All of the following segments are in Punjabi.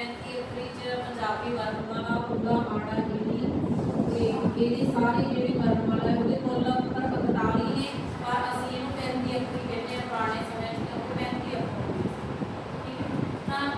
35 ਵਿੱਚ ਪੰਜਾਬੀ ਵਰਣਮਾਲਾ ਪੂਰਾ ਆੜਾ ਨਹੀਂ ਤੇ ਇਹਦੇ ਸਾਰੇ ਜਿਹੜੇ ਵਰਣਮਾਲਾ ਉਹਦੇ ਕੋਲ ਪਰ 45 ਨੇ, ਪਰ ਅਸੀਂ ਇਹਨੂੰ 35 ਅੱਖਰੀ ਕਹਿੰਦੇ ਆ ਪੁਰਾਣੇ ਸਮੇਂ 'ਚ, ਉਹ 35 ਅੱਖਰੀ। ਠੀਕ ਹੈ? ਤਾਂ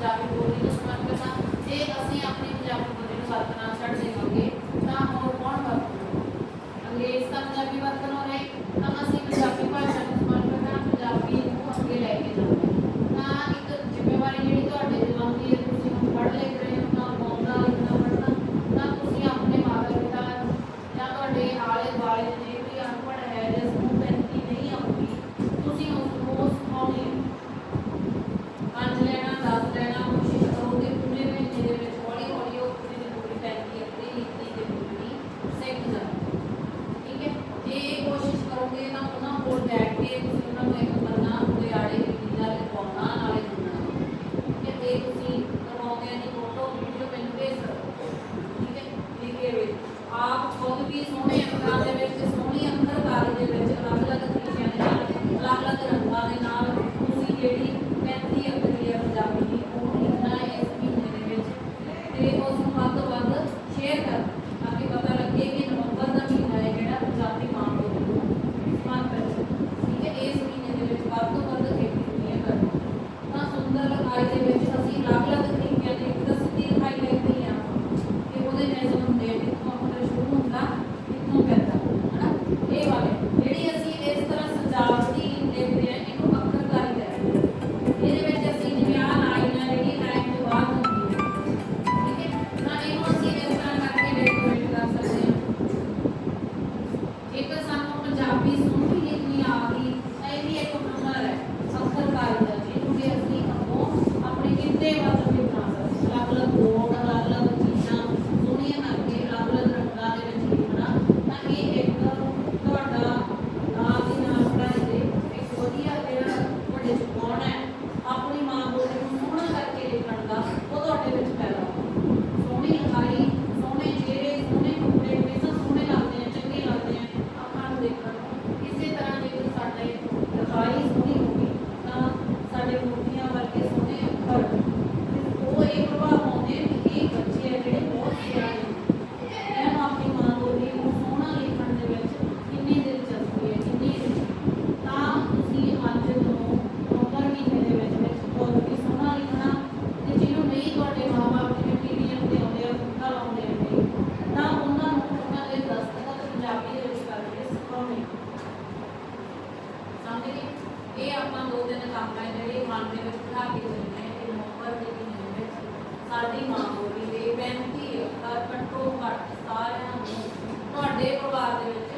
ਪੰਜਾਬੀ ਬੋਲੀ ਨੂੰ ਸਮਝ ਕਰਨਾ ਤੇ ਅਸੀਂ ਆਪਣੀ ਪੰਜਾਬੀ ਬੋਲੀ ਨੂੰ ਸਤਨਾਮ ਛੱਡ ਦੇਣਾ। ত্যাগের ആയിരത്തി ਸਾਡੇ ਦਿਖਾਈ ਸੋਹਣੀ ਹੋਵੇ ਤਾਂ ਸਾਡੇ ਮੂਰਤੀਆਂ ਵਰਗੇ ਸੋਹਣੇ ਘਰ ਸ਼ਾਮਾਂ ਜਿਹੜੇ ਮਨ ਦੇ ਵਿੱਚ ਬਣਾ ਕੇ ਚੱਲਦੇ ਨੇ ਕਿ ਨਵੰਬਰ ਦੇ ਮਹੀਨੇ ਵਿੱਚ ਸਾਡੀ ਮਾਂ ਬੋਲੀ ਦੇ ਬੇਨਤੀ ਹੈ ਹਰ ਘੱਟੋ ਘੱਟ ਸਾਰਿਆਂ ਨੂੰ ਤੁਹਾਡੇ ਪਰਿਵਾਰ ਦੇ ਵਿੱਚ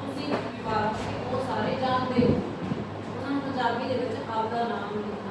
ਤੁਸੀਂ ਪਰਿਵਾਰ ਉਹ ਸਾਰੇ ਜਾਣਦੇ ਹੋ। ਉਹਨਾਂ ਨੂੰ ਪੰਜਾਬੀ ਦੇ ਵਿੱਚ ਆਪਦਾ ਨਾਮ ਲਿਖੋ